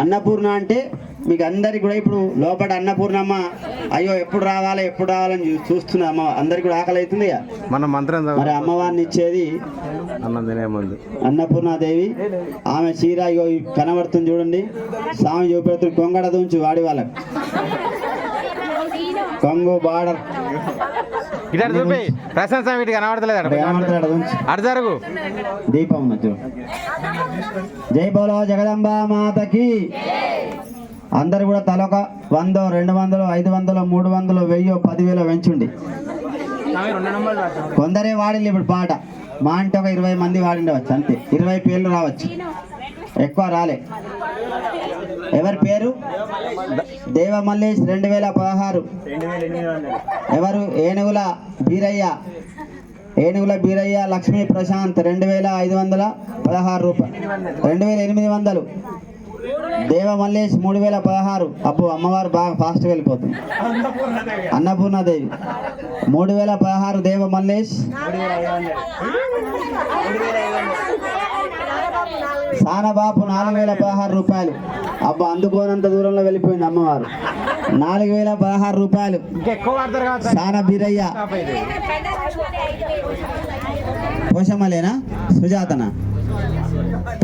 అన్నపూర్ణ అంటే మీకు అందరికి కూడా ఇప్పుడు లోపల అన్నపూర్ణమ్మ అయ్యో ఎప్పుడు రావాలి ఎప్పుడు రావాలని చూ- చూస్తున్నా అమ్మ అందరికి కూడా ఆకలి అవుతుంది. మన మంత్రం. మరి అమ్మవారిని ఇచ్చేది అన్నపూర్ణాదేవి. ఆమె చీర ఈ కనబడుతుంది చూడండి. స్వామి చూపెడుతుంది కొంగడ దుంచి వాడి వాళ్ళకి. కొంగు బార్డర్. ఇటు చూపి. ప్రశాంత్ స్వామి ఇటు కనబడతలేదు అటు. జరుగు. దీపం జై బోలో జగదంబ మాతకి. అందరు కూడా తలొక వందో రెండు వందలు ఐదు వందలు మూడు వందలు వెయ్యో పదివేలు పెంచుండి. కొందరే వాడిల్లు ఇప్పుడు పాట. మా అంటే ఒక ఇరవై మంది వాడిండవచ్చు అంతే. ఇరవై పేర్లు రావచ్చు. ఎక్కువ రాలే. ఎవరి పేరు? దేవ మల్లేష్ రెండు వేల పదహారు. ఎవరు? ఏనుగుల బీరయ్య. ఏనుగుల బీరయ్య లక్ష్మీ ప్రశాంత్ రెండు వేల ఐదు వందల పదహారు రూపాయలు రెండు వేల ఎనిమిది వందలు. దేవ మల్లేష్ మూడు వేల పదహారు. అప్పు అమ్మవారు బాగా ఫాస్ట్ వెళ్ళిపోతుంది. అన్నపూర్ణాదేవి. మూడు వేల పదహారు దేవ మల్లేష్ సానబాపు నాలుగు వేల పదహారు రూపాయలు. అబ్బా అందుకోనంత దూరంలో వెళ్ళిపోయింది అమ్మవారు. నాలుగు వేల పదహారు రూపాయలు. సాన బీరయ్య. పోషమలేనా సుజాతన?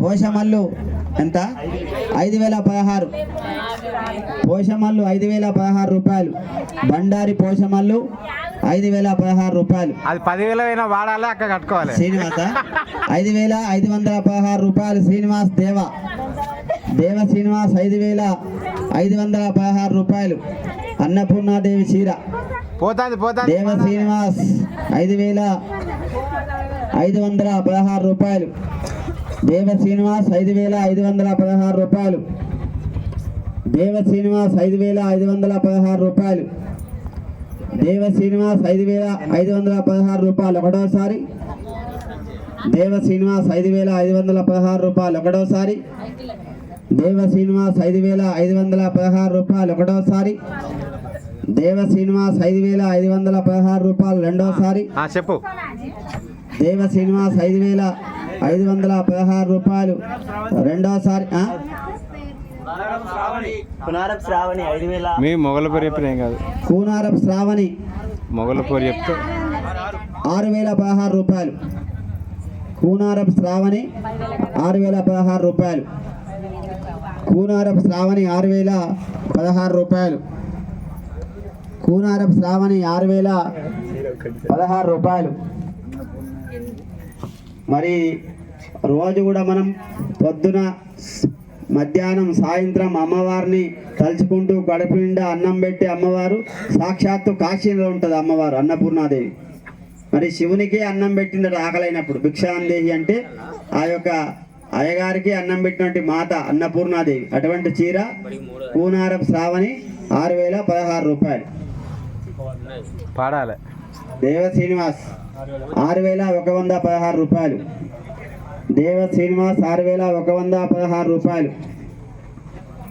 పోషమల్లు ఎంత? ఐదు వేల పదహారు. పోషమల్లు ఐదు వేల పదహారు రూపాయలు. బండారి పోషమల్లు ఐదు వేల పదహారు రూపాయలు. అది పదివేల వాడాలి అక్క కట్టుకోవాలి. శ్రీనివాస ఐదు వేల ఐదు వందల పదహారు రూపాయలు శ్రీనివాస్ దేవ. దేవ శ్రీనివాస్ ఐదు వేల ఐదు వందల పదహారు రూపాయలు. అన్నపూర్ణాదేవి చీర. పోతాది పోతాది. దేవ శ్రీనివాస్ ఐదు వేల ఐదు వందల పదహారు రూపాయలు. దేవ శ్రీనివాస్ ఐదు వేల ఐదు వందల పదహారు రూపాయలు. దేవ శ్రీనివాస్ ఐదు వేల ఐదు వందల పదహారు రూపాయలు. దేవ శ్రీనివాస్ ఐదు వేల ఐదు వందల పదహారు రూపాయలు ఒకటోసారి. దేవ శ్రీనివాస్ ఐదు వేల ఐదు వందల పదహారు రూపాయలు ఒకటోసారి. దేవ శ్రీనివాస్ ఐదు వేల ఐదు వందల పదహారు రూపాయలు ఒకటోసారి. దేవ శ్రీనివాస్ ఐదు వేల ఐదు వందల పదహారు రూపాయలు రెండోసారి. చెప్పు. దేవ శ్రీనివాస్ ఐదు వేల ఐదు వందల పదహారు రూపాయలు రెండోసారి శ్రావణి. ఐదు వేల మీ మొగల పేరు చెప్పిన ఏం కాదు. కూనారపు శ్రావణి. మొగల పేరు చెప్తే. ఆరు వేల పదహారు రూపాయలు. కూనారపు శ్రావణి ఆరు వేల పదహారు రూపాయలు. కూనారపు శ్రావణి ఆరు వేల పదహారు రూపాయలు. కూనారపు శ్రావణి ఆరు వేల పదహారు రూపాయలు. మరి రోజు కూడా మనం పొద్దున మధ్యాహ్నం సాయంత్రం అమ్మవారిని తలుచుకుంటూ గడప నిండా అన్నం పెట్టి అమ్మవారు సాక్షాత్తు కాశీలో ఉంటుంది అమ్మవారు అన్నపూర్ణాదేవి. మరి శివునికి అన్నం పెట్టిందట ఆకలైనప్పుడు భిక్షాందేహి అంటే ఆ యొక్క అయ్యగారికి అన్నం పెట్టినటువంటి మాత అన్నపూర్ణాదేవి. అటువంటి చీర కూనారపు శ్రావణి ఆరు వేల పదహారు రూపాయలు. పాడాలి. దేవ శ్రీనివాస్ ఆరు వేల ఒక వంద పదహారు రూపాయలు. దేవ శ్రీనివాస్ ఆరు వేల ఒక వంద పదహారు రూపాయలు.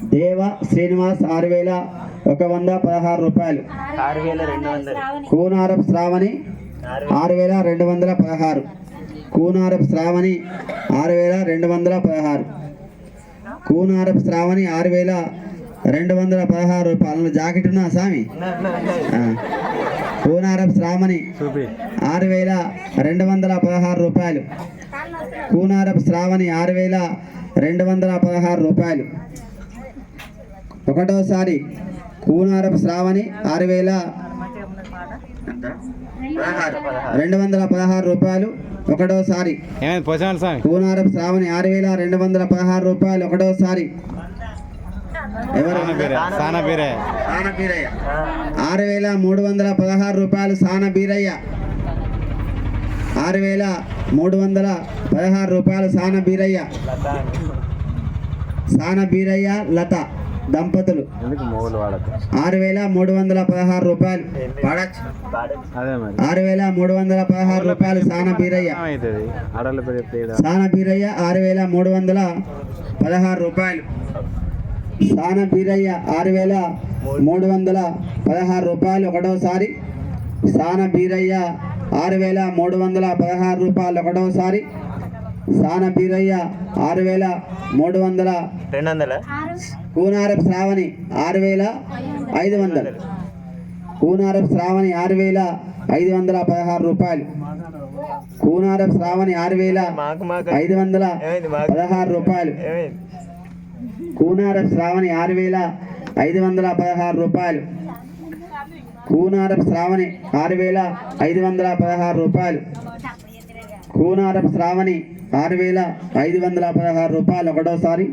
దేవ శ్రీనివాస్ ఆరు వేల ఒక వంద పదహారు రూపాయలు. కూనారపు శ్రావణి ఆరు వేల రెండు వందల పదహారు. కూనారపు శ్రావణి ఆరు వేల రెండు వందల పదహారు. కూనారపు శ్రావణి ఆరు వేల రెండు వందల పదహారు రూపాయలు. జాకెట్ ఉన్నా స్వామి. కూనారపు శ్రావణి ఆరు వేల రెండు వందల పదహారు రూపాయలు. కూనారపు శ్రావణి ఆరు వేల రెండు వందల పదహారు రూపాయలు. ఒకటోసారి కూనారపు శ్రావణి ఆరు వేల రెండు వందల పదహారు రూపాయలు. ఒకటోసారి కూనారపు శ్రావణి ఆరు వేల రెండు వందల పదహారు రూపాయలు. ఒకటోసారి ఎవరు? ఆరు వేల మూడు వందల పదహారు రూపాయలు సాన బీరయ్య ఆరు వేల మూడు వందల పదహారు రూపాయలు సాన బీరయ్య. సాన బీరయ్య లత దంపతులు. ఆరు వేల మూడు వందల పదహారు రూపాయలు పడచ్చు ఆరు వేల మూడు వందల పదహారు రూపాయలు సాన బీరయ్య. సాన బీరయ్య ఆరు వేల మూడు వందల పదహారు రూపాయలు. సాన బీరయ్య ఆరు వేల మూడు వందల పదహారు రూపాయలు. ఒకటోసారి సాన బీరయ్య ఆరు వేల మూడు వందల పదహారు రూపాయలు ఒకటోసారి. సాన బీరయ్య ఆరు వేల మూడు వందల రెండు వందల కూనారపు శ్రావణి ఆరు వేల ఐదు వందలు. కూనారపు శ్రావణి ఆరు వేల ఐదు వందల పదహారు రూపాయలు. కూనారపు శ్రావణి ఆరు వేల ఐదు వందల పదహారు రూపాయలు. కూనారపు శ్రావణి ఆరు వేల ఐదు వందల పదహారు రూపాయలు. కూనారపు శ్రావణి ఆరు వేల ఐదు వందల పదహారు రూపాయలు. కూనారపు శ్రావణి ఆరు వేల ఐదు వందల పదహారు రూపాయలు ఒకటోసారి.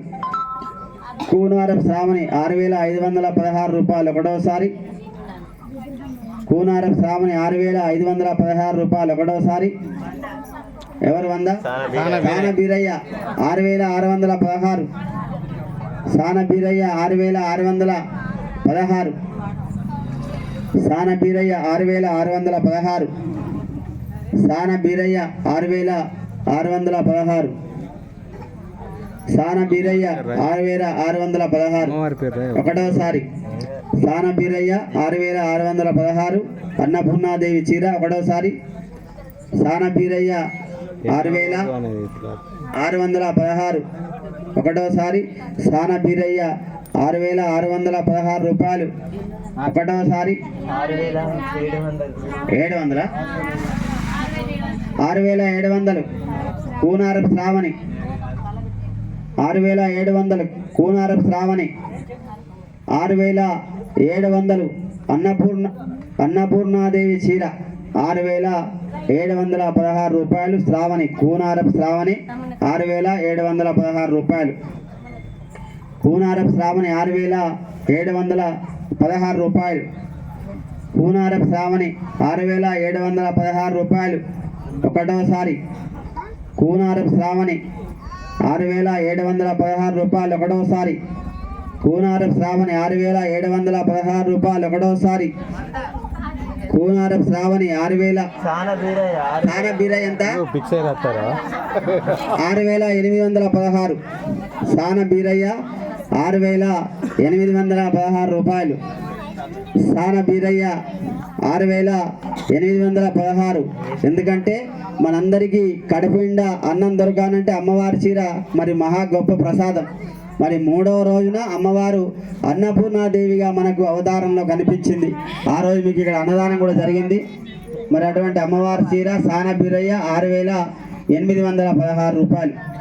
కూనారపు శ్రావణి ఆరు వేల ఐదు వందల పదహారు రూపాయలు ఒకటోసారి. కూనారపు శ్రావణి ఆరు వేల ఐదు వందల పదహారు రూపాయలు ఒకటోసారి. ఎవరు వంద? సానా సాన బీరయ్య ఆరు వేల ఆరు వందల పదహారు. సాన బీరయ్య ఆరు వేల ఆరు వందల పదహారు. సాన బీరయ్య ఆరు వేల ఆరు వందల పదహారు. సాన బీరయ్య ఆరు వేల ఆరు వందల పదహారు. సాన బీరయ్య ఆరు వేల ఆరు వందల పదహారు. ఒకటోసారి సాన బీరయ్య ఆరు వేల ఆరు వందల పదహారు. అన్నపూర్ణాదేవి చీర ఒకటోసారి. సాన బీరయ్య ఆరు వేల ఆరు వందల పదహారు. ఒకటోసారి. సాన బీరయ్య ఆరు వేల ఆరు వందల పదహారు రూపాయలు. ఒకటోసారి. ఏడు ఏడు వందల ఆరు వేల ఏడు వందలు కూనారపు శ్రావణి. ఆరు వేల ఏడు వందలు కూనారపు శ్రావణి. ఆరు వేల ఏడు వందలు అన్నపూర్ణ అన్నపూర్ణాదేవి చీర. ఆరు వేల ఏడు వందల పదహారు రూపాయలు. శ్రావణి. కూనారపు శ్రావణి. ఆరు వేల ఏడు వందల పదహారు రూపాయలు. కూనారపు శ్రావణి ఆరు వేల ఏడు వందల పదహారు రూపాయలు. కూనారపు శ్రావణి ఆరు వేల ఏడు వందల పదహారు రూపాయలు. ఒకటోసారి కూనారపు శ్రావణి ఆరు వేల ఏడు వందల పదహారు రూపాయలు. ఒకటోసారి కూనారపు శ్రావణి ఆరు వేల ఏడు వందల పదహారు రూపాయలు. ఒకటోసారి కూనారపు శ్రావణి ఆరు వేల సానా బీరయ్య ఆరు నాన్న బీర ఎంత? ఆరు వేల ఎనిమిది వందల పదహారు. సాన బీరయ్య. ఆరు వేల ఎనిమిది వందల పదహారు రూపాయలు. సాన బీరయ్య ఆరు వేల ఎనిమిది వందల పదహారు. ఎందుకంటే మనందరికీ కడుపు నిండా అన్నం దొరకాలంటే అమ్మవారి చీర మరి మహా గొప్ప ప్రసాదం. మరి మూడవ రోజున అమ్మవారు అన్నపూర్ణాదేవిగా మనకు అవతారంలో కనిపించింది. ఆ రోజు మీకు ఇక్కడ అన్నదానం కూడా జరిగింది. మరి అటువంటి అమ్మవారి చీర సాన బీరయ్య ఆరు వేల ఎనిమిది వందల పదహారు రూపాయలు.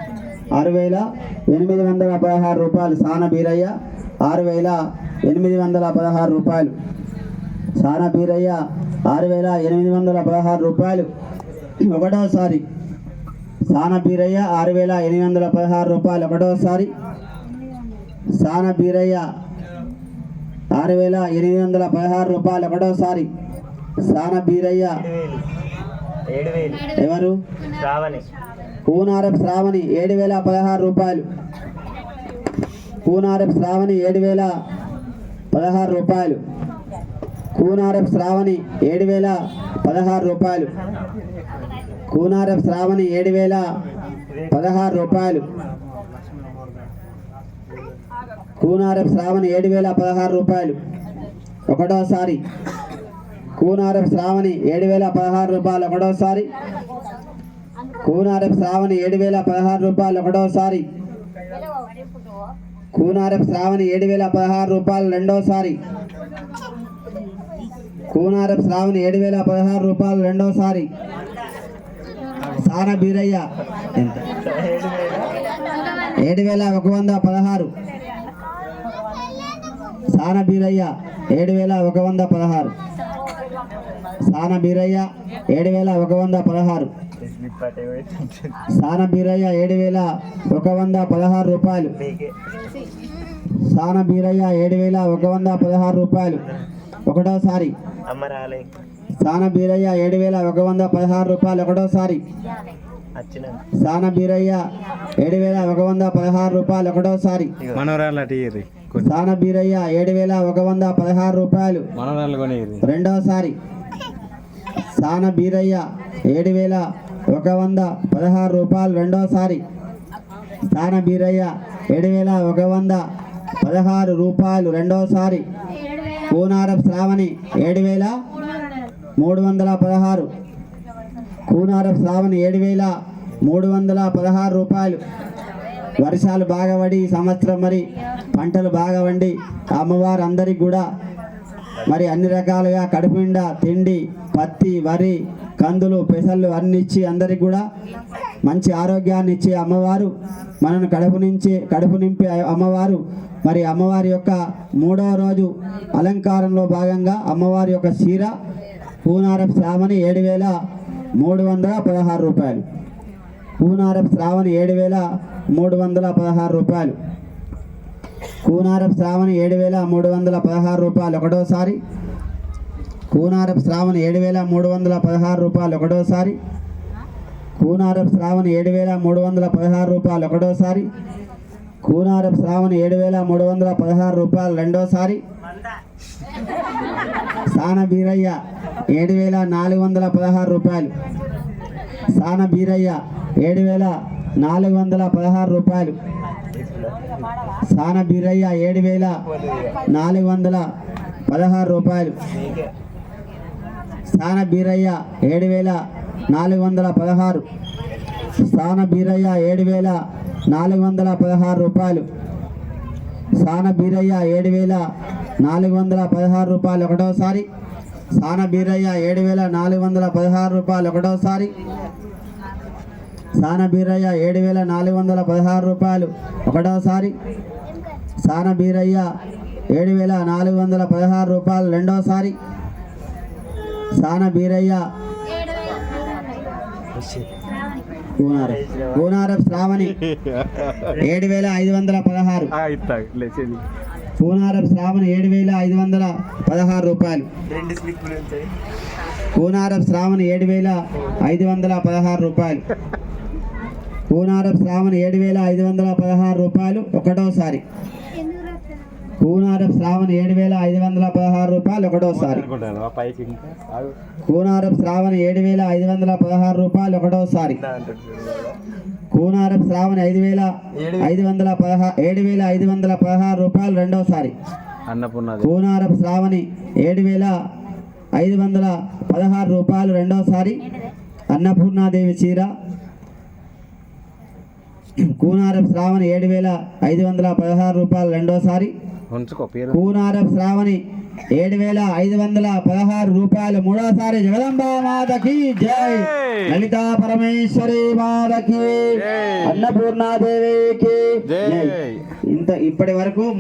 ఆరు వేల ఎనిమిది వందల పదహారు రూపాయలు. సాన బీరయ్య ఆరు వేల ఎనిమిది వందల పదహారు రూపాయలు. సాన బీరయ్య ఆరు వేల ఎనిమిది వందల పదహారు రూపాయలు. ఒకటోసారి. సాన బీరయ్య ఆరు వేల ఎనిమిది వందల పదహారు రూపాయలు. ఒకటోసారి. సాన బీరయ్య ఆరు వేల ఎనిమిది వందల పదహారు రూపాయలు. ఒకటోసారి. సాన బీరయ్య. ఎవరు? శ్రావణి. పూనారపు శ్రావణి ఏడు వేల పదహారు రూపాయలు. పూనారపు శ్రావణి ఏడు వేల పదహారు రూపాయలు. కూనారపు శ్రావణి ఏడు వేల పదహారు రూపాయలు. కూనారపు శ్రావణి ఏడు వేల పదహారు రూపాయలు. కూనారపు శ్రావణి ఏడు వేల పదహారు రూపాయలు. ఒకటోసారి. కూనారపు శ్రావణి ఏడు వేల పదహారు రూపాయలు. ఒకటోసారి. కూనారపు శ్రావణి ఏడు వేల పదహారు రూపాయలు ఒకటోసారి. కూనారపు శ్రావణి ఏడు వేల పదహారు రూపాయలు రెండోసారి. కూనారపు శ్రావణి ఏడు వేల పదహారు రూపాయలు రెండోసారి. సాన బీరయ్య. ఎంత ఏడు వేల ఒక వంద పదహారు. సాన బీరయ్య ఏడు వేల ఒక వంద పదహారు. సాన బీరయ్య ఏడు వేల ఒక వంద పదహారు. సాన బీరయ్య ఏడు వేల ఒక వంద పదహారు రూపాయలు. సాన బీరయ్య ఏడు వేల ఒక వంద పదహారు రూపాయలు. ఒకటోసారి. సాన బీరయ్య ఏడు వేల ఒక వంద పదహారు రూపాయలు. ఒకటోసారి. సాన బీరయ్య ఏడు వేల ఒక వంద పదహారు రూపాయలు. ఒకటోసారి. సాన బీరయ్య ఏడు వేల ఒక వంద పదహారు రూపాయలు. రెండోసారి. సాన బీరయ్య ఏడు వేల ఒక వంద పదహారు రూపాయలు రెండోసారి. సాన బీరయ్య ఏడు వేల ఒక వంద పదహారు రూపాయలు రెండోసారి. కూనారపు శ్రావణి ఏడు వేల మూడు వందల పదహారు. కూనారపు శ్రావణి ఏడు వేల మూడు వందల పదహారు రూపాయలు. వర్షాలు బాగా పడి ఈ సంవత్సరం మరి పంటలు బాగా వండి అమ్మవారు అందరికి కూడా మరి అన్ని రకాలుగా కడుపు నిండా తిండి పత్తి వరి కందులు పెసళ్ళు అన్ని ఇచ్చి అందరికి కూడా మంచి ఆరోగ్యాన్ని ఇచ్చే అమ్మవారు. మనను కడుపు నుంచి కడుపు నింపి అమ్మవారు. మరి అమ్మవారి యొక్క మూడవ రోజు అలంకారంలో భాగంగా అమ్మవారి యొక్క చీర పూనారపు శ్రావణి ఏడు వేల మూడు వందల పదహారు రూపాయలు. కూనారపు శ్రావణి ఏడు వేల మూడు వందల పదహారు రూపాయలు. కూనారపు శ్రావణి ఏడు వేల మూడు వందల పదహారు రూపాయలు. ఒకటోసారి కూనారపు శ్రావణ ఏడు వేల మూడు వందల పదహారు రూపాయలు ఒకటోసారి. కూనారపు శ్రావణ ఏడు వేల మూడు వందల పదహారు రూపాయలు ఒకటోసారి. కూనారపు శ్రావణ ఏడు వేల మూడు వందల పదహారు రూపాయలు రెండోసారి. సాన బీరయ్య ఏడు వేల నాలుగు వందల పదహారు రూపాయలు. సాన బీరయ్య ఏడు వేల నాలుగు వందల పదహారు రూపాయలు. సాన బీరయ్య ఏడు వేల నాలుగు వందల పదహారు రూపాయలు. స్థాన బీరయ్య ఏడు వేల నాలుగు వందల పదహారు. స్థాన బీరయ్య ఏడు వేల నాలుగు వందల పదహారు రూపాయలు. సాన బీరయ్య ఏడు వేల నాలుగు వందల పదహారు రూపాయలు ఒకటోసారి. సాన బీరయ్య ఏడు వేల నాలుగు వందల పదహారు రూపాయలు ఒకటోసారి. సాన బీరయ్య ఏడు వేల నాలుగు వందల పదహారు రూపాయలు ఒకటోసారి. సాన బీరయ్య ఏడు వేల నాలుగు వందల పదహారు రూపాయలు రెండోసారి. సాన బీరయ్య. శ్రావణి. ఏడు వేల ఐదు వందల పదహారు. కూనారం శ్రావణి ఏడు వేల ఐదు వందల పదహారు రూపాయలు. కూనారం శ్రావణి ఏడు వేల ఐదు వందల పదహారు రూపాయలు. కూనారం శ్రావణి ఏడు వేల ఐదు వందల పదహారు రూపాయలు ఒకటోసారి. కూనారం శ్రావణి ఏడు వేల ఐదు వందల పదహారు రూపాయలు ఒకటోసారి. కూనారం శ్రావణి ఏడు వేల ఐదు వందల పదహారు రూపాయలు ఒకటోసారి. నా అంటాడు చూడు. కూనారం శ్రావణి ఐదు వేల ఐదు వందల పదహారు ఏడు వేల ఐదు వందల పదహారు రూపాయలు రెండోసారి. అన్నపూర్ణది. కూనారం శ్రావణి ఏడు వేల ఐదు వందల పదహారు రూపాయలు రెండోసారి. అన్నపూర్ణాదేవి చీర. కూనారం శ్రావణి ఏడు వేల ఐదు వందల పదహారు రూపాయలు రెండోసారి. కూనారం శ్రావణి ఏడు వేల ఐదు వందల పదహారు రూపాయలు మూడోసారి జగదంబా మాతకి జై. లలితా పరమేశ్వరి మాతకి. జై. అన్నపూర్ణాదేవికి. ఇంత ఇప్పటి వరకు